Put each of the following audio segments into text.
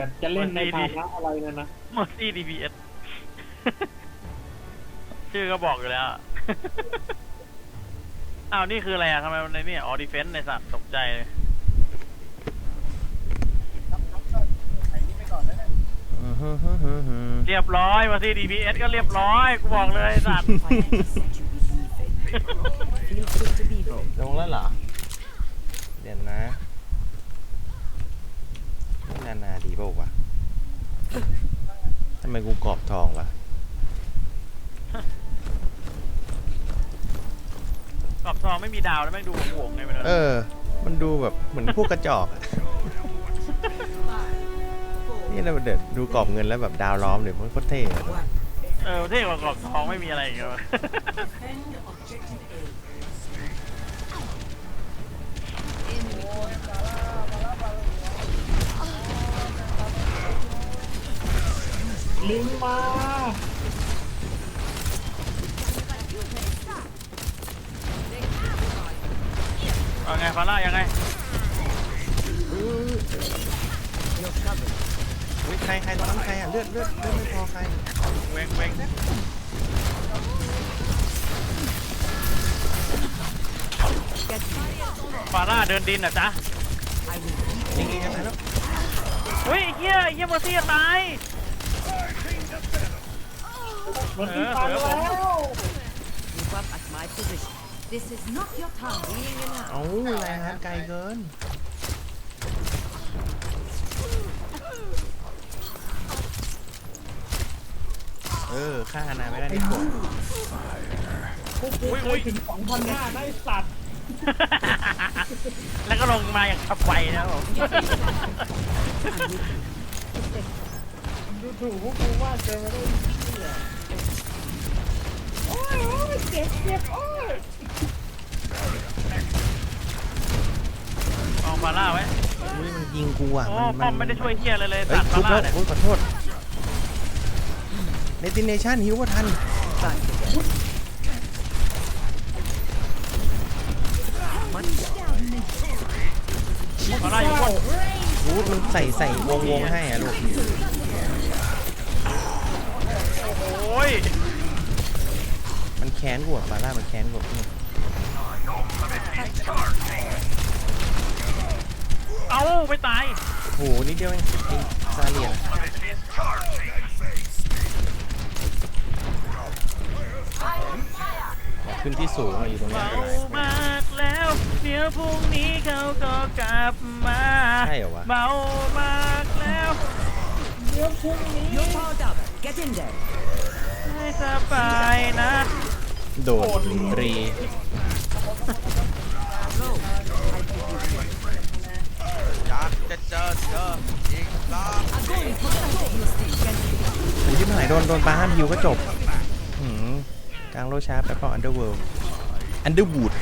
แบบจะเล่นในฐานะอะไรนะนะมอสซี่ดีพีเอสชื่อก็บอกอยู่แล้ว อ้าว นี่คืออะไรอะทำไมมันในนี่อ๋อดีเฟนต์ในสัตว์ตกใจเลยอื้อหือหือหือหือเรียบร้อยมอสซี่ดีพีเอสก็เรียบร้อย กูบอกเลยไอ้สัตว์ Feels good to be home. ลงแล้วเหรอ เดี๋ยวนะ นานาดีเปล่าวะทำไมกูกรอบทองวะกรอบทองไม่มีดาวแล้วแม่งดูหวงๆไงไปเลยเออ มันดูแบบเหมือนพวกกระจอกอะนี่เราเด็ดดูกรอบเงินแล้วแบบดาวล้อมเดี๋ยวมันโคตรเท่เลยเออเท่กว่ากรอบทองไม่มีอะไรอีกแล้ว ลิงมาเอาไงฟาร่ายังไงอุ้ยใครใครตรงนั้นใครอะเลือดเลือดเลือดไม่พอใครเวงเวงฟาร่าเดินดินอะจ๊ะยิงยิงกันไหนแล้วเฮ้ยไอ้เฮียไอ้เฮียมอสซี่จะตาย มันที่ตายแล้ว Move up at my position. This is not your time being in เอ้าแรงฮันไกลเกิน เออฆ่าฮานาไม่ได้นี่ผมพวกกูเคยถึงสองพันห้าได้สัตว์แล้วก็ลงมาอย่างขับไวนะครับผม ดูถูกพวกกูมากเกินไปได้เหี้ยโอ้ ยโอ้ยเจ็บเจ็บโอ้ยมองฟาร่าไว้อุ้ยมันยิงกูอะโอ้มันป้อมไม่ได้ช่วยเฮียอะไรเลยเฮ้ยสัตว์ทุฟาบร่าแล้วเนี่ยโอ้ยขอโทษเนติเนชั่นหิวว่าทัน Time to get ฟาร่าอยู่บนรูดมันใส่ใส่วงวงให้อะลูกโอ้ยมัน แค้นกูอะฟาร่ามันแค้นกูอะพี่เอ้าไม่ตายโหนิดเดียวเองไอ้ซาเลียนขึ้นที่สูงอะอยู่ตรงนี้เบามากแล้วเดี๋ยวพรุ่งนี้เขาก็กลับมาใช่เหรอวะเบามากแล้วเดี๋ยวพรุ่งนี้ You're powered up. Get in there. ให้สบายนะ โดดรีอยากจะเจอเธออีกรั้งผมที่หายโดนโดนปลาห้ามฮิวก็จบหืมกลางโลชาร์ปแล้วก็อันเดอร์เวิลด์อันเดอร์บูด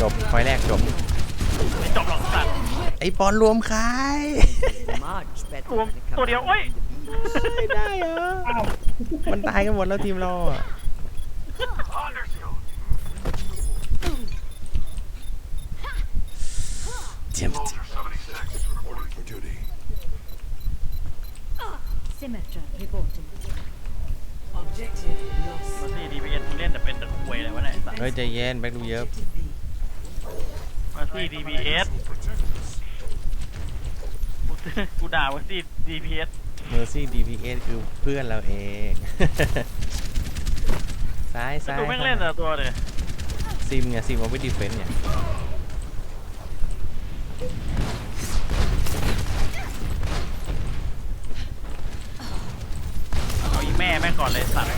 จบคอยแรกจบ ไม่จบหรอกสัตว์ไอปอนรวมใคาย Much better. ตัว than the ตัวเดียวโอ้ย ไม่ได้เหรอ มันตายกันหมดแล้วทีมเราอะเจียม Symmetra reporting. มาซี่ดีพีเอสเล่นแต่เป็นตะคุยเลยวะเนี่ยไอ้สัตว์เฮ้ยใจเย็นแบ็คดูเยอะมาซี่ดีพีเอสกูกูด่ามาซี่ดีพีเอสเมอร์ซี่ DPS คือเพื่อนเราเอง ซ้ายซ้ายดูแม่งเล่นแต่ละตัวเลยซิมไงซิมเอาไว้ดีเฟนต์เนี่ย เอาอี แม่แม่งก่อนเลยสัตว์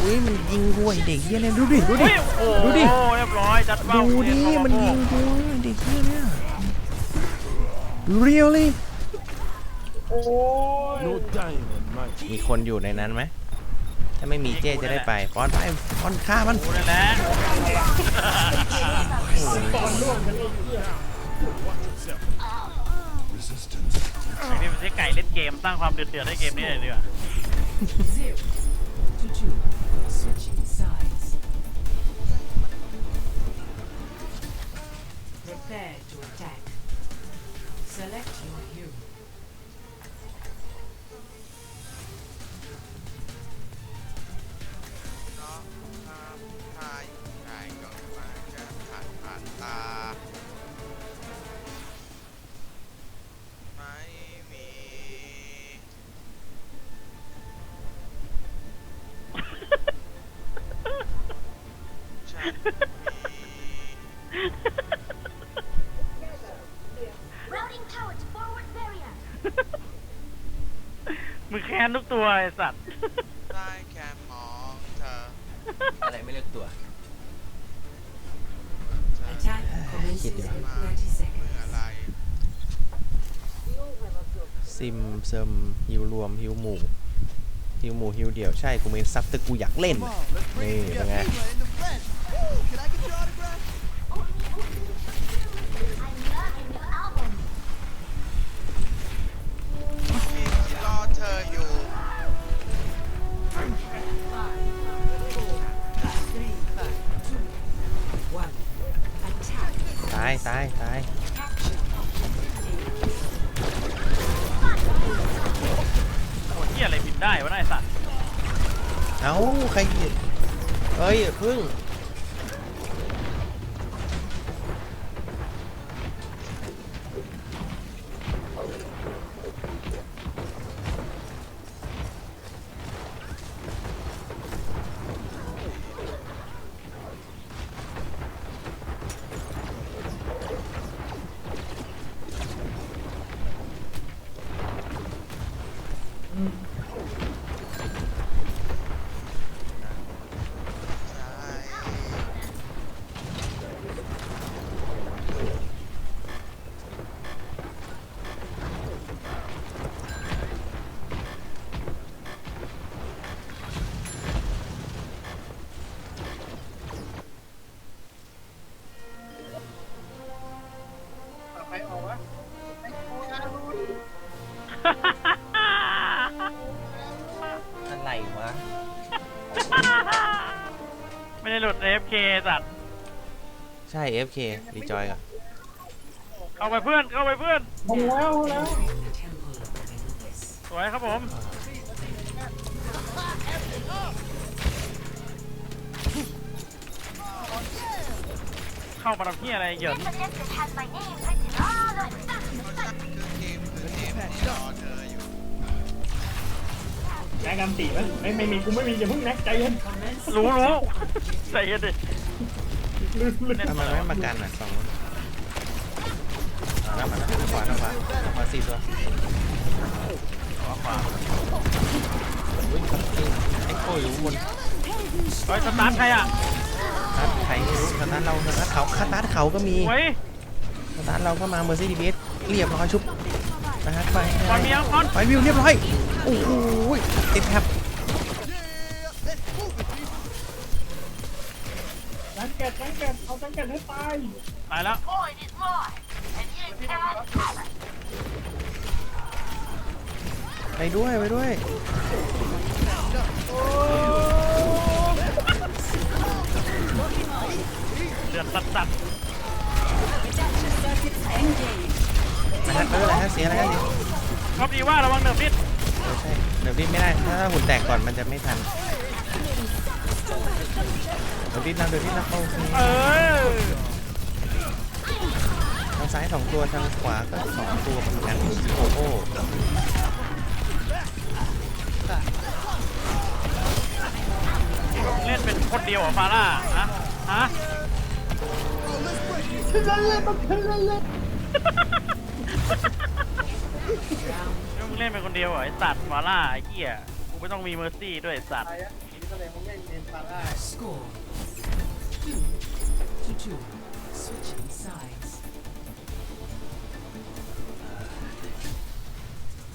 อุ้ยมันยิงกูไอเด็กเฮียเนี่ยดูดิดูดิเฮ้ยโอ้ดูดิโหเรียบร้อยจัดเบ้าดูดิเรียบร้อมันยิงกูไอ้เด็กเฮียเนี่ย really โอ้ยมีคนอยู่ในนั้นไหมถ้าไม่มีเจ๊จะได้ไปป้อนไปป้อนฆ่ามัน กูนั่นแหละตอนร่วงกันเลยเหี้ นี่มันใช้ไก่เล่นเกมสร้างความเดือดเดือดให้เกมนี้เลยดีกว่า มี Routing towards forward barrier. มึงแค้นทุกตัวไอ้สัตว์ ได้แค่มองเธออะไรไม่เลือกตัว Attack commences Kid in มา30เมื่อ seconds. อะไรซิมเซิมฮิวรวมฮิวหมู่ฮิวหมู่ฮิวเดี่ยวใช่กูมีซับแต่กูอยากเล่น นี่เป็นไงายตายตายโอ้ยเหี้ยอะไรบินได้วะน่าไอ้สัตว์ เอ้าใครหยิบเอ้ยอย่าพึ่ง ไม่ได้หลุด AFK สัตว์ใช่ FK รีจอยก่อนเข้าไปเพื่อนเข้าไปเพื่อนลงแล้วลงแล้ว Entering the temple of Anubis. สวยครับผมเข้ามาทำเหี้ยอะไรเหยิน This edition has my name printed all over it. คือทีมคือทีมที่รอเธออยู่แจ็คกันตีไหมไม่ไม่มีกูไม่มีอย่าเพิ่งแน็กใจเย็นรู้รู้ ใจเย็นดิลืมลืมทำไมไม่มากันอะสองคนมาแล้วมาแล้วขวาขวามาสี่ตัวขวาขวาอุ้ยไอ้โค้อยู่ข้างบนเฮ้ยสตาร์ทใครอะสตาร์ทใครไม่รู้สตาร์ทเราสตาร์ทเขาสตาร์ทเขาก็มีสวยสตาร์ทเราก็มาเมอร์ซี่ดีเบสเรียบร้อยชุบนะฮะไปบอลมียังบอลไปวิวเรียบร้อยโอ้โหติดแท็บ เก็ตแจ็คเก็ตเอาแจ็คเก็ตให้ตายตายแล้ว Void is mine, and you cannot have it. ไปด้วยไปด้วย เดือดสัดสัดนะฮะเอออะไรฮะเสียอะไรฮะเสียก็ดีว่าระวังเนิร์ฟนิด เออใช่เดี๋ยวดิ้นไม่ได้ ถ้าหุ่นแตกก่อนมันจะไม่ทัน เดี๋ยวดิ้นนะเดี๋ยวดิ้นนะโอเคเออทางซ้ายสองตัวทางขวาก็สองตัวเหมือนกันโอ้โหเล่นเป็นคนเดียวเหรอฟาร่าฮะฮะเล่นเล่นเล่นเล่นมึงเล่นเป็นคนเดียวเหรอไอสัตว์ฟาร่าไอ้เหี้ยกูไม่ต้องมีเมอร์ซี่ด้วยไอ้สัตว์ แสดงว่าไม่เรียนฟาร่า Score. Two to two. Switching sides.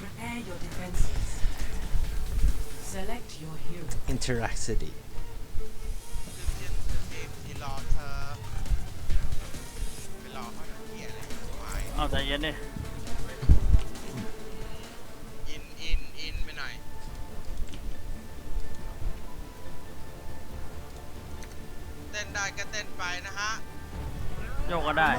Prepare your defenses. Select your hero. อินเทอร์แอคซิตี้ คื ต้นได้ก็เต้นไปนะฮะใจโยกก็ได้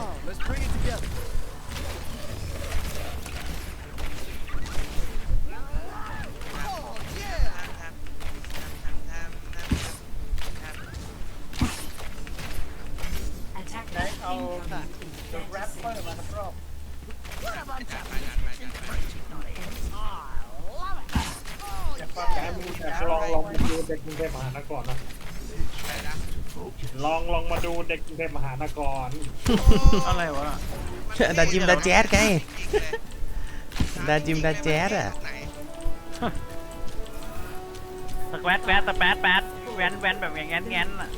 ไหนเอาแรปเปอร์มาสักรอบจะฟังแกมึงแต่ลองลองมาดูเด็กกรุงเทพมหานครนะ ลองลองมาดูเด็กกรุงเทพมหานครอะไรวะน่ะดาจิมดาแจ๊ดไงดาจิมดาแจ๊ดอะสแควตแวตสแปดแปดแวนแวนแบบแงนแงนอะ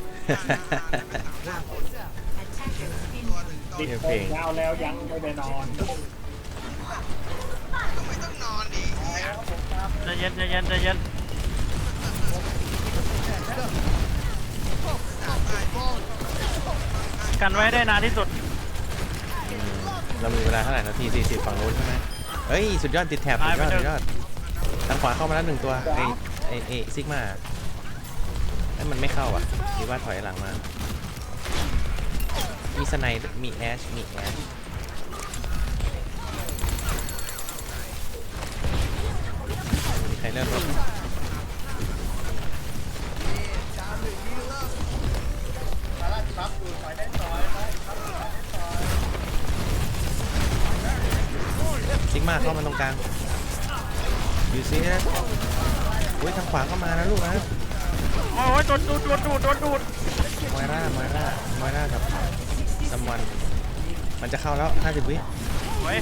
ติดโปงยาวแล้วยังไม่ได้นอนก็ไม่ต้องนอนดิใจเย็นใจเย็นใจเย็น กันไว้ได้นานที่สุดเรามีเวลาเท่าไหร่นาที40ฝั่งนู้นใช่ไหมเฮ้ย สุดยอดติดแถบสุดยอดสุดยอดทางขวาเข้ามาแล้วหนึ่งตัวไอไอไอซิกมาไอ้ยมันไม่เข้าอะคิดว่าถอยหลังมา มีสไนด์มีแอชมีแอชมีใครเลือกรถ มาเข้ามาตรงกลางดูซินะอุ้ยทางขวาเข้ามานะลูกนะโอ้ยโดนดูดโดนดูดโดนดูดมอยร่ามอยร่ามอยร่ากับซัมวันมันจะเข้าแล้ว 50 วิเฮ้ย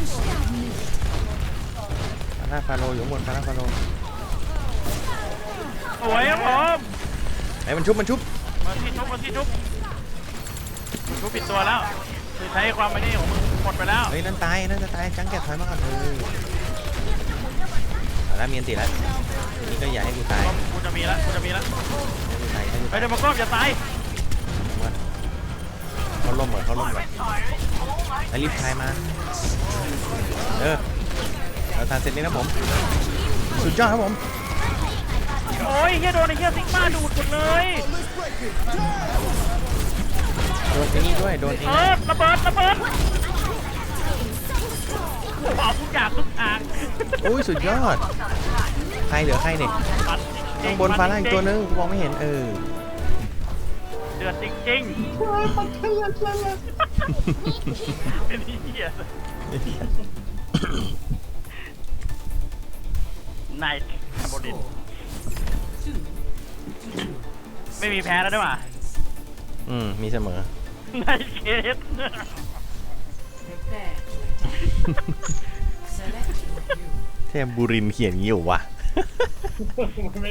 ฟาร่าฟาโลอยู่ข้างบนฟาร่าฟาโลสวยครับผมไอ้ยมันชุบมันชุบมาที่ทุบมาที่ทุบทุบปิดตัวแล้วคือใช้ความไม่นี่ของมึง หมดไปแล้ว เฮ้ยนั่นตายนั่นจะตายจังแกะถอยมาก่อนเออเอาละมีอันติแล้วนี่ก็อย่าให้กูตายกูจะมีแล้วกูจะมีแล้วให้กูตายให้กูเฮ้ตายยเดี๋ยวมากรอบอย่าตายเขาล่มก่อนเขาล่มก่อนไอ้รีบทายมาเออเราทานเสร็จนี้นะผมสุดยอดครับผมโอ้ยเฮียโดนไอ้เฮียซิกมาดูดหมดเลย โดนไอ้นี่ด้วยโดนไอ้เอนี่อระเบิดระเบิด เป่าทุกอย่างทุกทางอุ้ยสุดยอด ใครเหลือใครเนี่ยมันจริข้างงบนฟ้าล่างอีกตัวนึงกูมองไม่เห็นเออ เดือดจริงๆเป็นเฮียนายคาร์บอดินไม่มีแพ้แล้วด้วยว่ะอืม มีเสมอ นายเคส เทพบุรินทร์เขียนงี้อยู่วะมันไม่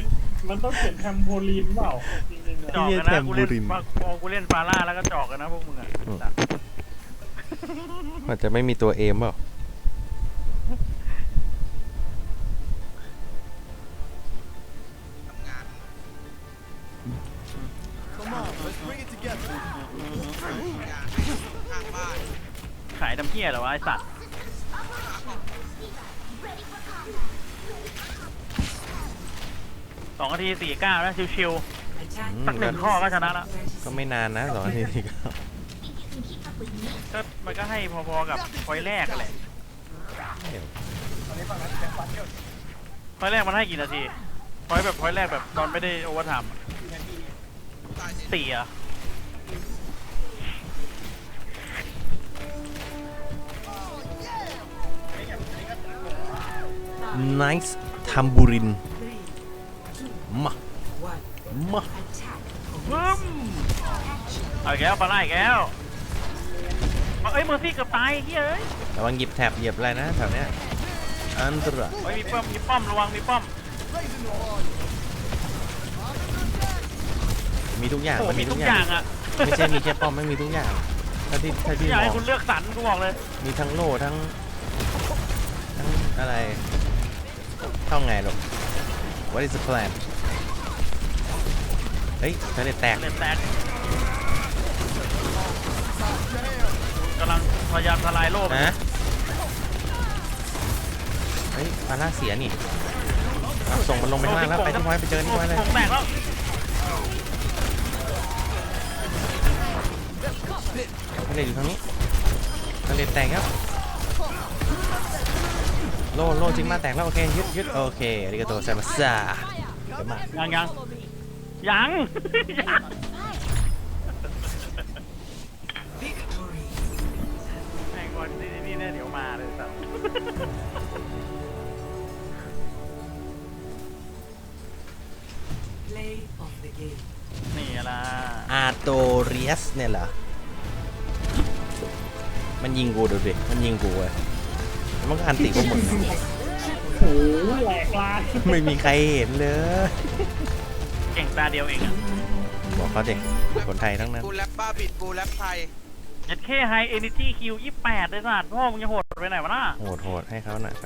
มันต้องเขียนแทมโพลีนเปล่าจริงๆจอะอกกันแทนะมกูบูเล่นรินพอกูเล่นฟาร่าแล้วก็จอกกันนะพวกมึงอะอืมมันจะไม่มีตัวเอมเปล่าทำงานงานข้างบ้านขายดำเพี้ยเหรอวะไอสัตว์ สองนาทีสี่เก้าแล้วชิวอืมๆสักหนึ่งข้อก็ชนะแล้วก็ไม่นานนะสองนาทีก็ก็มันก็ให้พอๆกับพอยแรกกันแหละพอยแรกมันให้กี่นาทีพอยแบบพอยแรกแบบตอนไม่ได้โอเวอร์ไทม์อะตายเสร็จสี่เหรอะไนซ์ทัมบูริน มามาบึ้มเอาอีกแล้วฟาร่าอีกแล้วเอาเอ้ยเมอร์ซี่เกือบตายไอ้เฮ้ยเอ้ยระวังหยิบแท็บเหยียบอะไรนะแถวเนี้ยอันตรายเฮ้ยมีป้อมมีป้อมระวังมีป้อมมีทุกอย่างโอ้มันมีมีทุทุกกออย่างย่างอะไม่ใช่มีแค่ป้อมไม่มีทุกอย่างถ้าที่ถ้าที่อยากบให้อกคุณเลือกสรรกูบอกเลยมีทั้งโล่ทั้งทั้งอะไรเข้าไงลูก What is the plan เฮ้ยเธอเด็ดแตก เล็บแตกกำลังพยายามทลายโลกนะเฮ้ยฟาร่าเสียนี่เอาส่งมันลงไปข้างล่างแล้วไปที่พอยต์ไปเจอที่พอยต์เลย ผมแตกแล้วไม่ได้อยู่ทางนี้ก็เลยแตกแล้ว โล่โล่จริงมาแตกแล้ว โอเค ยึดยึดโอเคอาริกาโตไซมัสซาเดี๋ยวมายังยัง ยัง ยังแม่งวันนี้นี่แน่เดี๋ยวมาเลยสัตว์นี่ล่ะอาโตเรียสเนี่ยเหรอ มันยิงกูดูดิ มันยิงกูเว้ยแล้วมันก็อันติกูหมด โอ้โหแหลกลาย ไม่มีใครเห็นเลย เก่งตาเดียวเองอะบอกเขาดิคนไทยทั้งนั้นกูแรปบ้าบิดกูแรปไทยยัดเคไฮเอเนจีคิวยี่แปดเลยสัตว์พ่อมึงจะโหดไปไหนวะน่ะโหดโหดให้เขาหน่อยไป